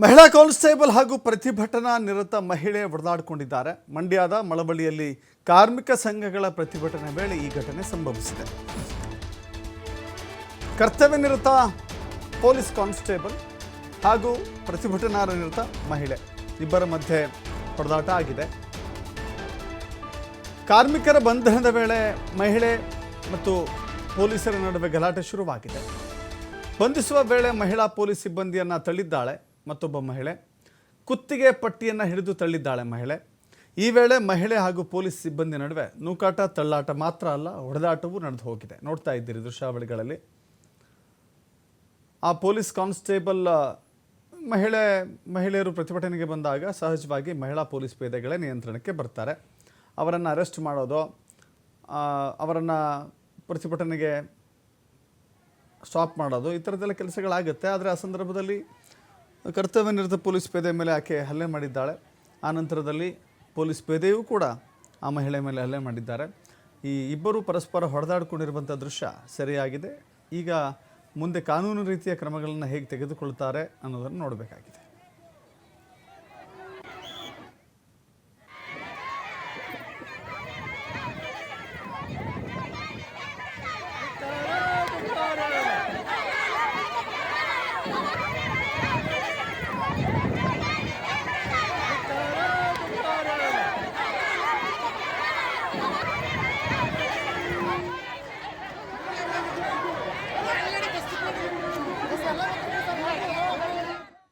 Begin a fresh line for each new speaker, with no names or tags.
ಮಹಿಳಾ ಕಾನ್ಸ್ಟೇಬಲ್ ಹಾಗೂ ಪ್ರತಿಭಟನಾ ನಿರತ ಮಹಿಳೆ ಹೊಡೆದಾಡಿಕೊಂಡಿದ್ದಾರೆ ಮಂಡ್ಯದ ಮಳವಳ್ಳಿಯಲ್ಲಿ ಕಾರ್ಮಿಕ ಸಂಘಗಳ ಪ್ರತಿಭಟನೆ ವೇಳೆ ಈ ಘಟನೆ ಸಂಭವಿಸಿದೆ. ಕರ್ತವ್ಯ ನಿರತ ಪೊಲೀಸ್ ಕಾನ್ಸ್ಟೇಬಲ್ ಹಾಗೂ ಪ್ರತಿಭಟನಾ ನಿರತ ಮಹಿಳೆ ಇಬ್ಬರ ಮಧ್ಯೆ ಹೊಡೆದಾಟ ಆಗಿದೆ. ಕಾರ್ಮಿಕರ ಬಂಧನದ ವೇಳೆ ಮಹಿಳೆ ಮತ್ತು ಪೊಲೀಸರ ನಡುವೆ ಗಲಾಟೆ ಶುರುವಾಗಿದೆ. ಬಂಧಿಸುವ ವೇಳೆ ಮಹಿಳಾ ಪೊಲೀಸ್ ಸಿಬ್ಬಂದಿಯನ್ನು ತಳ್ಳಿದ್ದಾಳೆ. ಮತ್ತೊಬ್ಬ ಮಹಿಳೆ, ಕುತ್ತಿಗೆ ಪಟ್ಟಿಯನ್ನು ಹಿಡಿದು ತಳ್ಳಿದ್ದಾಳೆ ಮಹಿಳೆ. ಈ ವೇಳೆ ಮಹಿಳೆ ಹಾಗೂ ಪೊಲೀಸ್ ಸಿಬ್ಬಂದಿ ನಡುವೆ ನೂಕಾಟ, ತಳ್ಳಾಟ ಮಾತ್ರ ಅಲ್ಲ, ಹೊಡೆದಾಟವೂ ನಡೆದು ಹೋಗಿದೆ. ನೋಡ್ತಾ ಇದ್ದೀರಿ ದೃಶ್ಯಾವಳಿಗಳಲ್ಲಿ. ಆ ಪೊಲೀಸ್ ಕಾನ್ಸ್ಟೇಬಲ್ ಮಹಿಳೆ, ಮಹಿಳೆಯರು ಪ್ರತಿಭಟನೆಗೆ ಬಂದಾಗ ಸಹಜವಾಗಿ ಮಹಿಳಾ ಪೊಲೀಸ್ ಪೇದೆಗಳೇ ನಿಯಂತ್ರಣಕ್ಕೆ ಬರ್ತಾರೆ. ಅವರನ್ನು ಅರೆಸ್ಟ್ ಮಾಡೋದು ಅವರನ್ನು ಪ್ರತಿಭಟನೆಗೆ ಸ್ಟಾಪ್ ಮಾಡೋದು, ಈ ಥರದ್ದೆಲ್ಲ ಕೆಲಸಗಳಾಗುತ್ತೆ. ಆದರೆ ಆ ಸಂದರ್ಭದಲ್ಲಿ ಕರ್ತವ್ಯ ನಿರತ ಪೊಲೀಸ್ ಪೇದೆ ಮೇಲೆ ಆಕೆ ಹಲ್ಲೆ ಮಾಡಿದ್ದಾಳೆ. ಆ ನಂತರದಲ್ಲಿ ಪೊಲೀಸ್ ಪೇದೆಯೂ ಕೂಡ ಆ ಮಹಿಳೆ ಮೇಲೆ ಹಲ್ಲೆ ಮಾಡಿದ್ದಾರೆ. ಈ ಇಬ್ಬರು ಪರಸ್ಪರ ಹೊಡೆದಾಡ್ಕೊಂಡಿರುವಂಥ ದೃಶ್ಯ ಸರಿಯಾಗಿದೆ. ಈಗ ಮುಂದೆ ಕಾನೂನು ರೀತಿಯ ಕ್ರಮಗಳನ್ನು ಹೇಗೆ ತೆಗೆದುಕೊಳ್ತಾರೆ ಅನ್ನೋದನ್ನು ನೋಡಬೇಕಾಗಿದೆ.